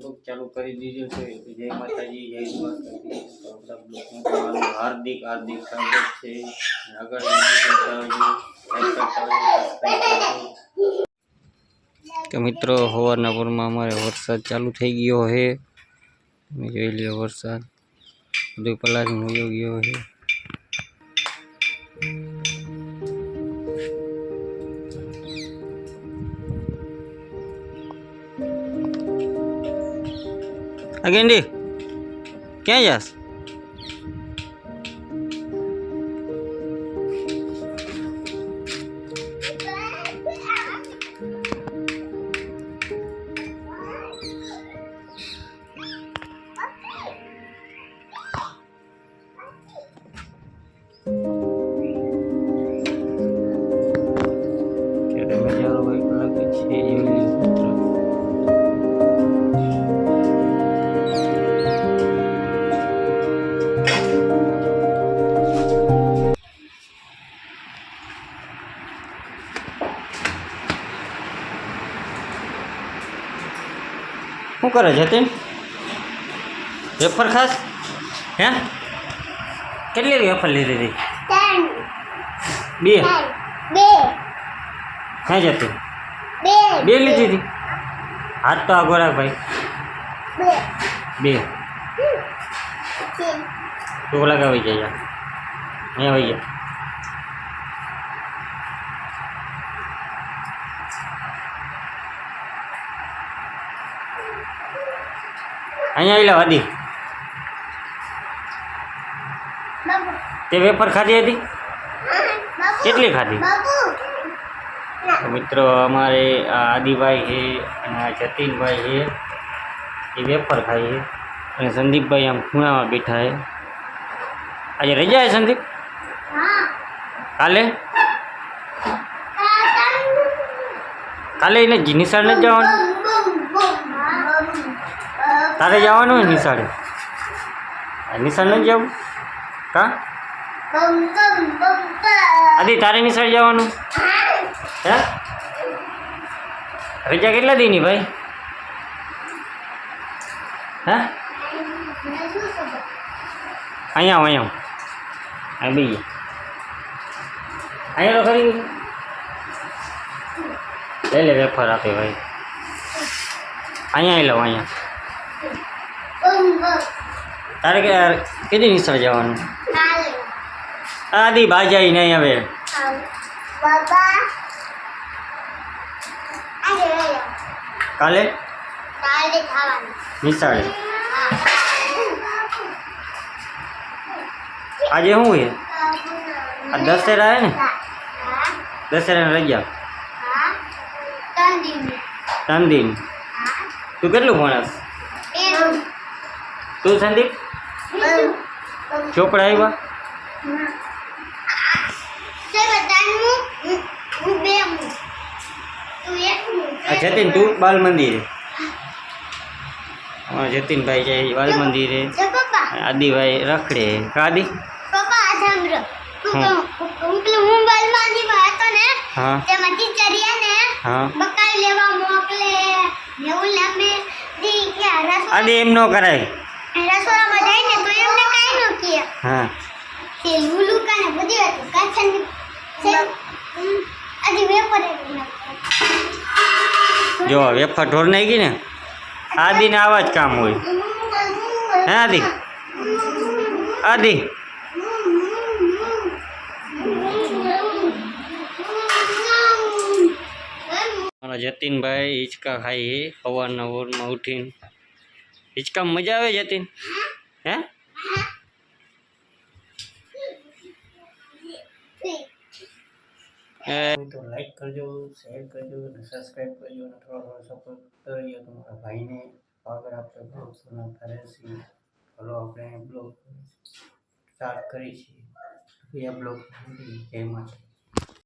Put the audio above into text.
Blog ચાલુ કરી દીધો છે જય માતાજી જય દ્વારકાધીશ તો આપણા બ્લોગમાં તમારું હાર્દિક હાર્દિક સ્વાગત છે આગળ વિડીયો જોતા રહેજો, like કરતા રહેજો, subscribe કરજો. તો મિત્રો સવારના પૂરમાં અમારે વરસાદ ચાલુ થઈ ગયો છે તમે જોઈ લ્યો વરસાદ બધું પલાળી વયો ગયો છે આ ગેંડી ક્યાં જાસ શું કરે જતીન વેફર ખાસ હે કેટલી વેફર લીધી હતી ત્રણ બે ત્રણ બે હે જતીન બે બે લીધી હતી હાથ તો આગો રાખ ભાઈ બે બે ત્રણ તું લગાવી જાય અહીંયા આવી ગયા અહીંયા લો આદિ તે વેફર ખાધી હતી? કેટલી ખાધી? મિત્રો અમારે આદિભાઈ છે અને આ જતીનભાઈ છે. એ વેફર ખાઈ છે. અને સંદીપભાઈ આમ ખૂણામાં બેઠા છે. આજે રજા છે સંદીપ? કાલે? કાલે. એને નિશાળ નથી જવાનું? તારે જવાનું હોય નિશાળે? નિશાળ નથી જવું? કા? આદિ તારે નિશાળ જવાનું? હે? રજા કેટલા દીની ભાઈ? હે? અહીંયા આવ અહીંયા. અહીં બી અહીંયા તો ખરી લઈ લે વેફર આપે ભાઈ. અહીંયા આવી લો અહીંયા. તારે કે કેટલી નિશાળ જવાનું? આદિ બાજાઈ નહીં હવે. કાલે? નિશાળે. આજે શું છે? આ દશેરા હે ને? દશેરા રજા. ત્રણ દિન. તું કેટલું ભણસ? તું સંદીપ બમ ચોપડા આવ્યા તે બધાનું હું- હું બે હું તું એક હું આ જતીન તું બાલ મંદિરે અમારા જતીનભાઈ જાય બાલ મંદિરે જો પપ્પા આદિભાઈ રખડે કા આદિ પપ્પા આ સાંભળો હું હા. કહું- હું પેલું મોબાઈલમાં જે હતો ને હા તેમાં ટીચરિયા ને હા બકાઈ લેવા મોકલે ને ઓલા આદિ એમ ન કરાય. રસોડામાં જાય ને તો એમને કાંઈ ન કહે. હા. તે લુલુ કાને બધી છે જો વેફર ઢોર નાખી ને આદિને આવા જ કામ હોય. હે આદિ? આદિ? મારા જતીનભાઈ હિંચકા ખાઈ છે સવારના ઓરમાં ઉઠીને હિંચકામાં મજા આવે જતીન હે તો લાઈક કરજો શેર કરજો અને સબસ્ક્રાઈબ કરજો અને થોડો થોડો સપોર્ટ કરજો તમારા ભાઈને આગળ આપણે બ્લોગ બનાવતા રહેશું ચાલો આપણે બ્લોગ સ્ટાર્ટ કરી છીએ એ બ્લોગ જય માતા